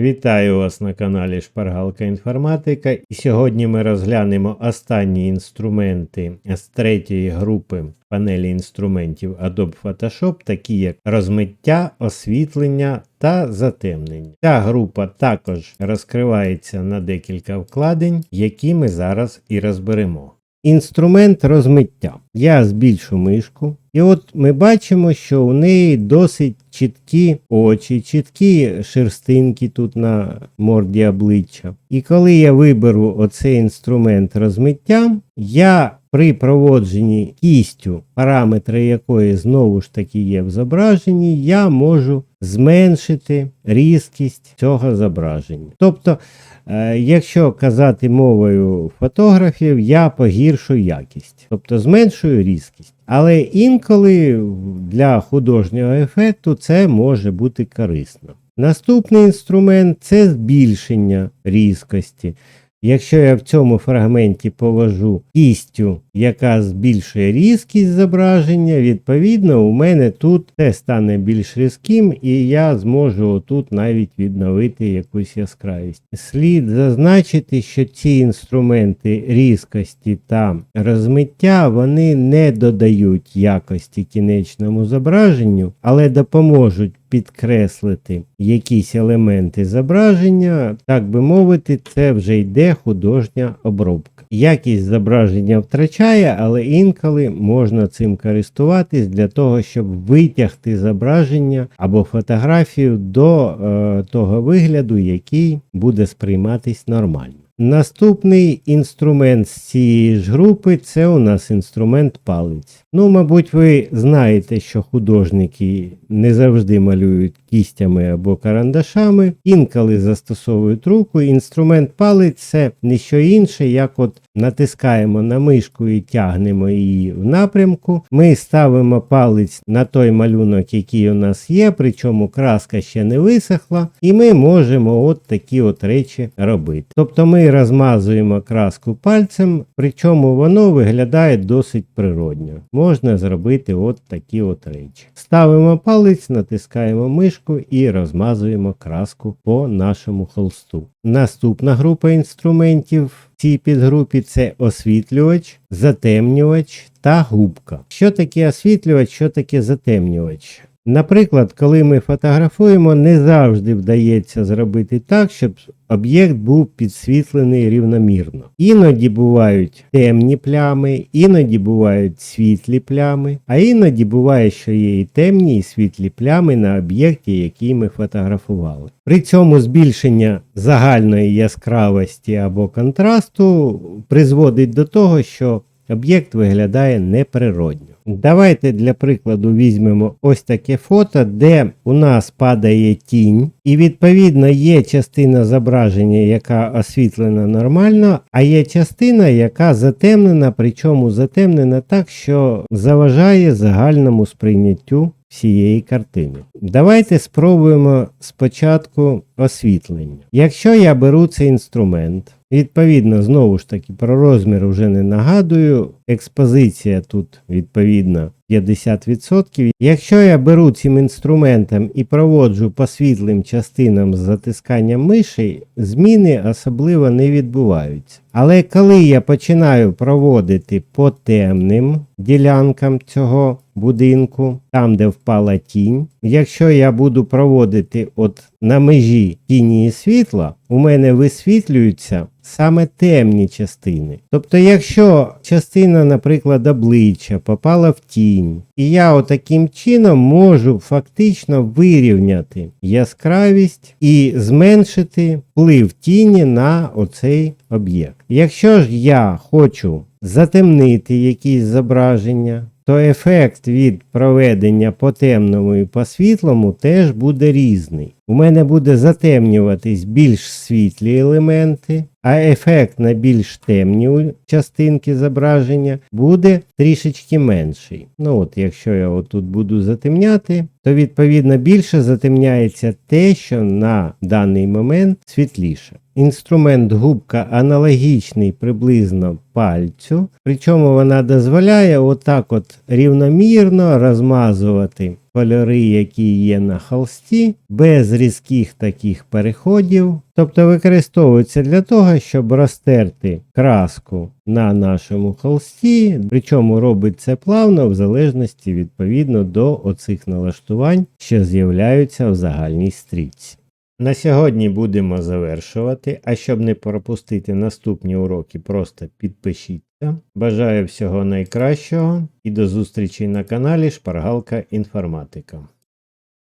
Вітаю вас на каналі Шпаргалка Інформатика. І сьогодні ми розглянемо останні інструменти з третьої групи панелі інструментів Adobe Photoshop, такі як розмиття, освітлення та затемнення. Ця група також розкривається на декілька вкладень, які ми зараз і розберемо. Інструмент розмиття. Я збільшу мишку, і от ми бачимо, що у неї досить чіткі очі, чіткі шерстинки тут на морді обличчя. І коли я виберу оцей інструмент розмиття, я при проводженні кістю, параметри якої знову ж таки є в зображенні, я можу зменшити різкість цього зображення. Тобто, е, якщо казати мовою фотографів, я погіршу якість, тобто зменшую різкість. Але інколи для художнього ефекту це може бути корисно. Наступний інструмент це збільшення різкості. Якщо я в цьому фрагменті повожу кістю, яка збільшує різкість зображення, відповідно, у мене тут це стане більш різким, і я зможу тут навіть відновити якусь яскравість. Слід зазначити, що ці інструменти різкості та розмиття вони не додають якості кінечному зображенню, але допоможуть підкреслити якісь елементи зображення, так би мовити, це вже йде художня обробка. Якість зображення втрачає, але інколи можна цим користуватись для того, щоб витягти зображення або фотографію до е, того вигляду, який буде сприйматись нормально. Наступний інструмент з цієї ж групи це у нас інструмент палець. Ну, мабуть, ви знаєте, що художники не завжди малюють кістями або карандашами, інколи застосовують руку. Інструмент палець це не що інше, як от натискаємо на мишку і тягнемо її в напрямку. Ми ставимо палець на той малюнок, який у нас є, причому краска ще не висохла, і ми можемо от такі от речі робити. Тобто ми розмазуємо краску пальцем, причому воно виглядає досить природньо. Можна зробити от такі от речі. Ставимо палець, натискаємо мишку і розмазуємо краску по нашому холсту. Наступна група інструментів в цій підгрупі це освітлювач, затемнювач та губка. Що таке освітлювач, що таке затемнювач? Наприклад, коли ми фотографуємо, не завжди вдається зробити так, щоб об'єкт був підсвітлений рівномірно. Іноді бувають темні плями, іноді бувають світлі плями, а іноді буває, що є і темні, і світлі плями на об'єкті, який ми фотографували. При цьому збільшення загальної яскравості або контрасту призводить до того, що об'єкт виглядає неприродньо. Давайте для прикладу візьмемо ось таке фото, де у нас падає тінь, і відповідно є частина зображення, яка освітлена нормально, а є частина, яка затемнена, причому затемнена так, що заважає загальному сприйняттю всієї картини. Давайте спробуємо спочатку освітлення. Якщо я беру цей інструмент, відповідно, знову ж таки, про розмір вже не нагадую, експозиція тут відповідно 50%. Якщо я беру цим інструментом і проводжу по світлим частинам з затисканням миші, зміни особливо не відбуваються. Але коли я починаю проводити по темним ділянкам цього будинку, там де впала тінь, якщо я буду проводити от на межі тіні і світла, у мене висвітлюються саме темні частини. Тобто, якщо частина, наприклад, обличчя попала в тінь, і я отаким чином можу фактично вирівняти яскравість і зменшити вплив тіні на оцей об'єкт. Якщо ж я хочу затемнити якісь зображення, то ефект від проведення по темному і по світлому теж буде різний. У мене буде затемнюватись більш світлі елементи, а ефект на більш темні частинки зображення буде трішечки менший. Ну от, якщо я отут буду затемняти, то відповідно більше затемняється те, що на даний момент світліше. Інструмент губка аналогічний приблизно пальцю, причому вона дозволяє отак от рівномірно розмазувати кольори, які є на холсті, без різких таких переходів. Тобто використовується для того, щоб розтерти краску на нашому холсті, причому робить це плавно в залежності відповідно до оцих налаштувань, що з'являються в загальній стрічці. На сьогодні будемо завершувати, а щоб не пропустити наступні уроки, просто підпишіться. Бажаю всього найкращого і до зустрічі на каналі Шпаргалка Інформатика.